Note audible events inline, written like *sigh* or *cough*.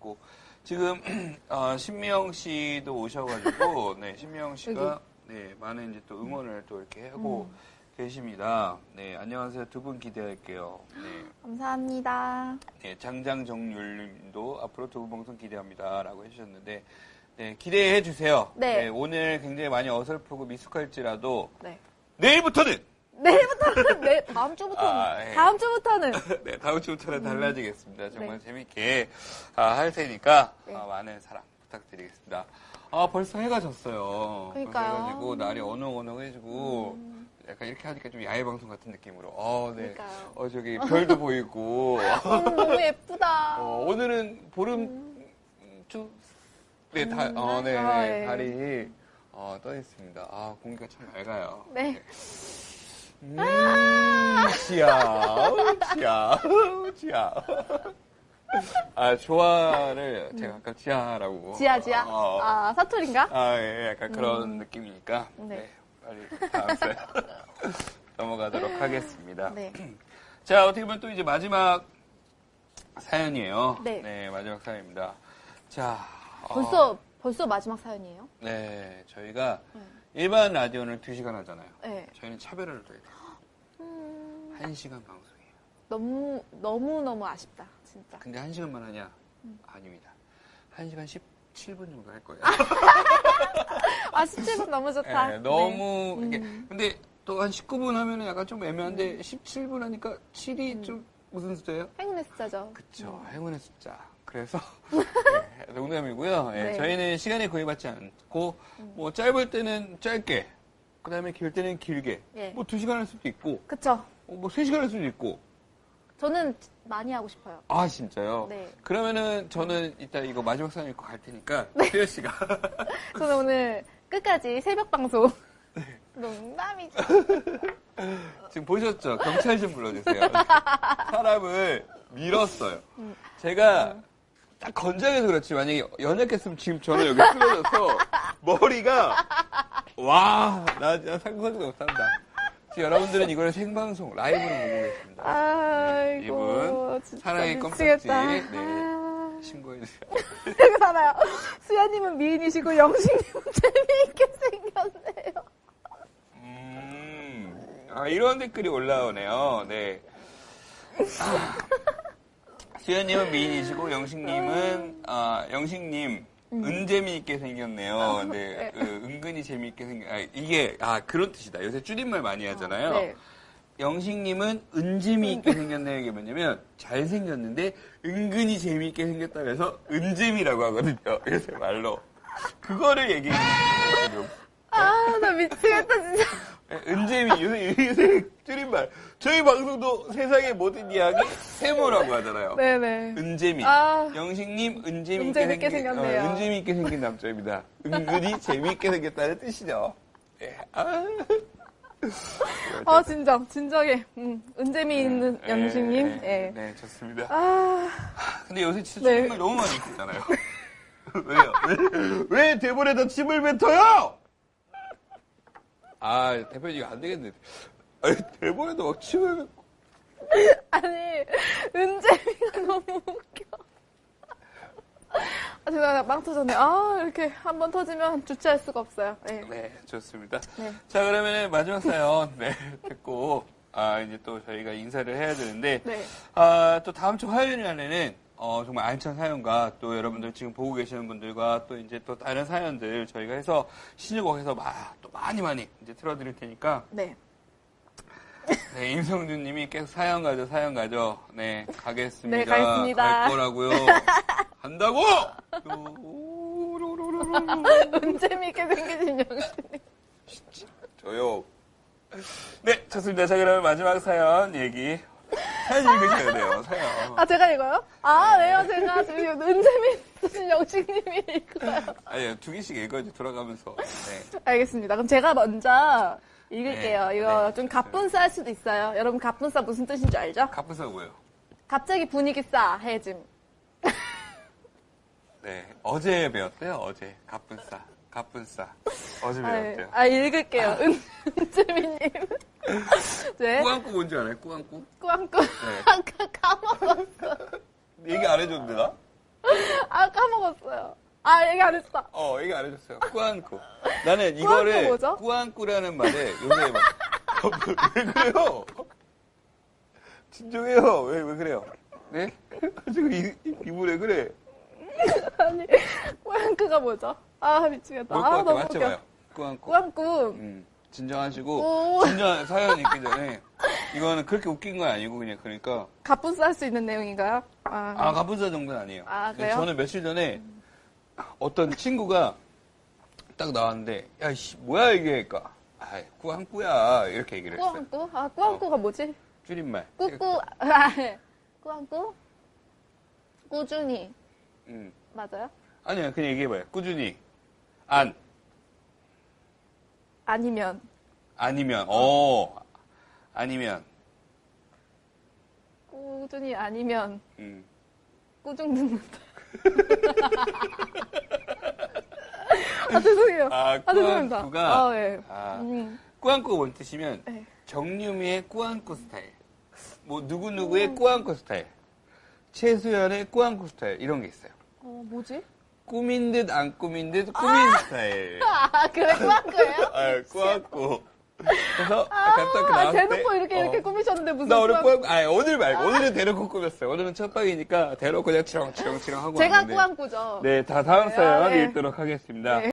있고 지금 *clears throat* 어, 신미영 씨도 오셔가지고 네 신미영 씨가 네 많은 이제 또 응원을 또 이렇게 하고 음. 계십니다. 네 안녕하세요 두 분 기대할게요. 네, 감사합니다. 네 장장 정률님도 앞으로 두 분 방송 기대합니다라고 해주셨는데 네 기대해 주세요. 네. 오늘 굉장히 많이 어설프고 미숙할지라도 네. 내일부터는 내일부터는, *laughs* 네, 다음 주부터는, 아, 예. 다음 주부터는. 네, 다음 주부터는 달라지겠습니다. 정말 네. 재밌게 아, 할 테니까 네. 아, 많은 사랑 부탁드리겠습니다. 아, 벌써 해가 졌어요. 그러니까요. 음. 그래가지고 날이 어둑어둑해지고 약간 이렇게 하니까 좀 야외 방송 같은 느낌으로. 어, 네. 그러니까요. 어, 저기 별도 *laughs* 보이고. 음, 너무 예쁘다. 어, 오늘은 보름 좀, 네, 다, 어, 네, 아, 네, 예. 달이 어, 떠 있습니다. 아, 공기가 참 맑아요. 네. 음, 지야, 지야. 아, 조화를 제가 아까 지하라고. 지아, 지아. 어, 아, 사투리인가? 아, 예, 약간 그런 느낌이니까. 네. 네. 빨리 다음 사연 *laughs* 넘어가도록 하겠습니다. 네. *clears throat* 자, 어떻게 보면 또 이제 마지막 사연이에요. 네. 마지막 사연입니다. 자. 어, 벌써, 벌써 마지막 사연이에요? 네, 저희가 네. 일반 라디오는 2시간 하잖아요. 네. 저희는 둬야 돼요. 음, 1시간 방송이에요. 너무, 너무 너무 아쉽다, 진짜. 근데 1시간만 하냐? 아닙니다. 1시간 17분 정도 할 거예요. *laughs* 아, 17분 너무 좋다. 네, 너무 네. 이게 음. 근데 또 한 19분 하면은 약간 좀 애매한데 17분 하니까 7이 좀 무슨 숫자예요? 행운의 숫자죠. 그쵸 행운의 숫자. 그래서 *laughs* 네, 농담이고요. 예, 네. 음. 저희는 시간에 구애받지 않고 뭐 짧을 때는 짧게, 그다음에 길 때는 길게. 예. 뭐 2시간 할 수도 있고, 그쵸. 어, 뭐 3 시간 할 수도 있고. 저는 많이 하고 싶어요. 아 진짜요? 네. 그러면은 저는 이따 이거 마지막 사연 읽고 갈 테니까 *laughs* 네. 수현 씨가 *laughs* 저는 오늘 끝까지 새벽 방송. 네. 농담이죠. 지금 보셨죠? 경찰 좀 불러주세요. 사람을 밀었어요. 음. 제가 딱 건장해서 그렇지 만약에 연약했으면 지금 저는 여기 쓰러져서 *laughs* 머리가 와나 진짜 상상도 못한다. 지금 여러분들은 이걸 생방송 라이브로 보고 계십니다. 아이고. 이분 사랑의. 껌딱지 네. 아, 신고해주세요. 여기 살아요. 수야님은 미인이시고 영식님은 *laughs* 재미있게 생겼네요. 음, 아, 이런 댓글이 올라오네요. 네. 아, 수현님은 미인이시고, 영식님은, 아, 영식님, 은재미 있게 생겼네요. 네, 네. 그, 은근히 재미있게 생겼, 아, 이게, 아, 그런 뜻이다. 요새 줄임말 많이 하잖아요. 네. 영식님은 은재미 있게 생겼네요. 이게 뭐냐면, 잘 생겼는데, 은근히 재미있게 생겼다 그래서, 은재미라고 하거든요. *laughs* 요새 말로. 그거를 얘기해 주는 거예요. 아, 나 미치겠다, 진짜. 예, 은재미 요새 요새 줄임말 저희 방송도 세상의 모든 이야기 세모라고 하잖아요. 네네. 은재미 아. 영식님 은재미 은재밌게 있게 생긴 생겼네요. 어, 은재미 있게 생긴 남자입니다. 은근히 재미있게 생겼다는 뜻이죠. 예. 아. 아, 진정, 진정해. 음, 은재미 있는 예, 영식님. 예, 예. 네 좋습니다. 아, 근데 요새 진짜 네. 줄임말 너무 많이 쓰잖아요. *laughs* 왜요? 왜, 왜 대본에다 침을 뱉어요? 아 대표님 안 되겠네. 아니, 대본에다 막 침을 뱉고. 아니, 은재미가 너무 웃겨. 아, 제가 망 터졌네. 아, 이렇게 한 번 터지면 주체할 수가 없어요. 예. 네, 좋습니다. 네. 자, 그러면 마지막 사연, 네, 듣고, 아, 이제 또 저희가 인사를 해야 되는데, 네. 아, 또 다음 주 화요일 날에는, 어, 정말 알찬 사연과 또 여러분들 지금 보고 계시는 분들과 또 이제 또 다른 사연들 저희가 해서 신유곡에서 마, 또 많이 많이 이제 틀어드릴 테니까, 네. 네, 임성준 님이 계속 사연 가죠, 사연 가죠. 네, 가겠습니다. 네, 가겠습니다. 갈 거라고요. 한다고! 은재미 *laughs* 있게 생기신 영식님. 조용. 네, 좋습니다. 자, 그러면 마지막 사연 얘기. 사연 읽으셔야 돼요, 사연. 아, 제가 읽어요? 아, 왜요? 제가 지금 은재미 있으신 영식님이 읽어요. 아니, 두 개씩 읽어야지, 돌아가면서. 네. 알겠습니다. 그럼 제가 먼저 읽을게요. 네, 이거 네, 좀. 가뿐싸 할 수도 있어요. 여러분 가뿐싸 무슨 뜻인 줄 알죠? 가쁘사 뭐예요? 갑자기 분위기 싸 해짐. *laughs* 네, 어제 배웠대요, 어제. 가뿐싸. 가뿐싸. 어제 아, 배웠대요. 아, 읽을게요. 은, 은재미님. *laughs* 네. 꾸안꾸 뭔지 알아요, 꾸안꾸? 꾸안꾸. 네. *laughs* 아까 까먹었어. 얘기 안 해줬는데, 나? 아, 까먹었어요. 아, 얘기 안 했어. 어, 얘기 안 해줬어요. 꾸안꾸. 나는 이거를 뭐죠? 꾸안꾸라는 말에 요새 막 왜 그래요? 진정해요. 왜, 왜 그래요? 네? 지금 이, 이 기분에 그래. *laughs* 아니, 꾸안꾸가 뭐죠? 아, 미치겠다. 뭘 아, 너무 맞춰봐요. 웃겨. 꾸안꾸. 꾸안꾸. 음, 진정하시고 오. 진정 사연 읽기 전에 이거는 그렇게 웃긴 건 아니고 그냥 그러니까 갑분싸 할 수 있는 내용인가요? 아, 아 가분사 정도는 아니에요. 아, 근데 그래요? 저는 며칠 전에 어떤 친구가 딱 나왔는데 야 씨 뭐야 이게 그러니까 아 꾸안꾸야 이렇게 얘기를 했어요. 꾸안꾸? 아, 꾸안꾸가 뭐지? 줄임말. 꾸꾸, 아, 꾸안꾸? 꾸준히. 음. 맞아요? 아니야 그냥 얘기해봐요. 꾸준히 안 아니면. 아니면 어 아니면 꾸준히 아니면 음. 꾸중 듣는다. *laughs* 아, 죄송해요. 아 아, 죄송합니다. 꾸안꾸가 아, 예. 아, 음, 꾸안꾸 뭔 뜻이면 네. 정유미의 꾸안꾸 스타일, 뭐 누구 누구의 꾸안꾸 스타일, 최수연의 꾸안꾸 스타일 이런 게 있어요. 어, 뭐지? 꾸민 듯 안 꾸민 듯 꾸민 스타일. *laughs* 아, 그래, 꾸안꾸예요? 아, 꾸안꾸. 그래서 약간 딱 아, 나왔을 때 대놓고 이렇게, 어, 이렇게 꾸미셨는데 무슨 나 오늘 꾸안- 아니 오늘 말고 오늘은 대놓고 꾸몄어요. 오늘은 첫 방이니까 대놓고 그냥 치렁치렁치렁 하고 제가 왔는데. 꾸안 꾸죠. 네, 다 다음 네, 사연 네. 읽도록 하겠습니다. 네.